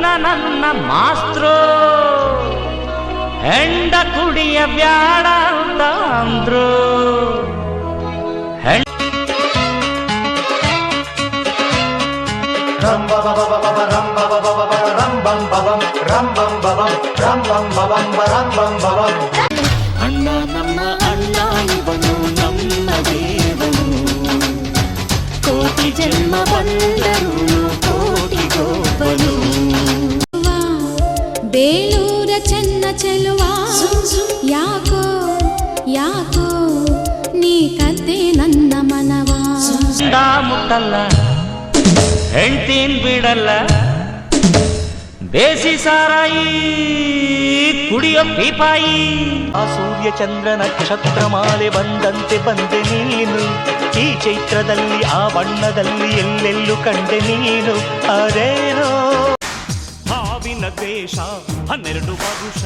ಕುಲ ನನ್ನ ಮಾಸ್ತ್ರು ಹೆಂಡ ಕುಡಿಯ ಬ್ಯಾಡ ಅಂತ ಅಂದ್ರು ಅಣ್ಣ ನಮ್ಮ ಅಣ್ಣ ಇವನು ನಮ್ಮ ದೇವನು ಕೋಟಿ ಜನ್ಮ ಬಂದರು ಕೋಟಿ ಗೋಪನು ಬೇಲೂರ ಚೆನ್ನ ಚೆಲುವ ಯಾಕೋ ಯಾಕೋ ನೀ ಕದ್ದೆ ನನ್ನ ಮನವ ಮುಟ್ಟಲ್ಲ ಹೆಂಡ್ತೀನ್ ಬಿಡಲ್ಲ ಬೇಸಿ ಸಾರಾಯಿ ಕುಡಿಯೋ ಪೀಪಾಯಿ ಆ ಸೂರ್ಯ ಚಂದ್ರ ನಕ್ಷತ್ರ ಮಾಲೆ ಬಂದಂತೆ ಬಂದೆ ನೀನು ಈ ಚೈತ್ರದಲ್ಲಿ ಆ ಬಣ್ಣದಲ್ಲಿ ಎಲ್ಲೆಲ್ಲೂ ಕಂಡೆ ನೀನು ಅರೇನೋ ದ್ವೇಷ ಹನ್ನೆರಡು ವರುಷ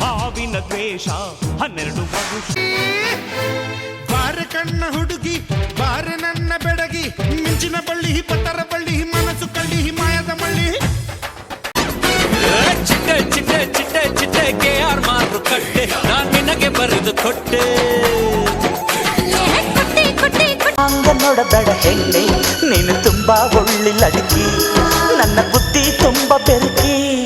ಹಾವಿನ ದ್ವೇಷ ಹನ್ನೆರಡು ವರುಷ ಬಾರ ಕಣ್ಣ ಹುಡುಗಿ ಬಾರ ನನ್ನ ಬೆಡಗಿ ಮಿಂಚಿನ ಬಳ್ಳಿ ಪತ್ತರ ಬಳ್ಳಿ ಮನಸ್ಸು ಕಳ್ಳಿ ಮಾಯದ ಮಳ್ಳಿ. ಚಿಟ್ಟೆ ಚಿಟ್ಟೆ ಚಿಟ್ಟೆ ಚಿಟ್ಟೆ ಕೆ ಆರ್ ಮಾರು ಕಟ್ಟೆ ನಾನ್ ನಿನಗೆ ಬರೆದು ಕೊಟ್ಟೆ. ನೋಡಬೇಡ ಹೆಣ್ಣೆ ನೀನು ತುಂಬ ಒಳ್ಳೆ ಲಡಕಿ. ನನ್ನ ಬುದ್ಧಿ ತುಂಬ ಬೆರಕಿ.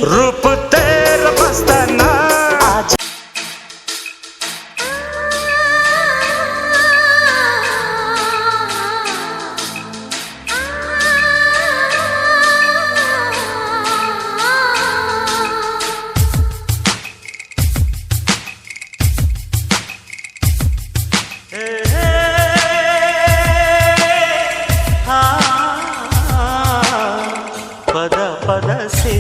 ಪದ ಸೇ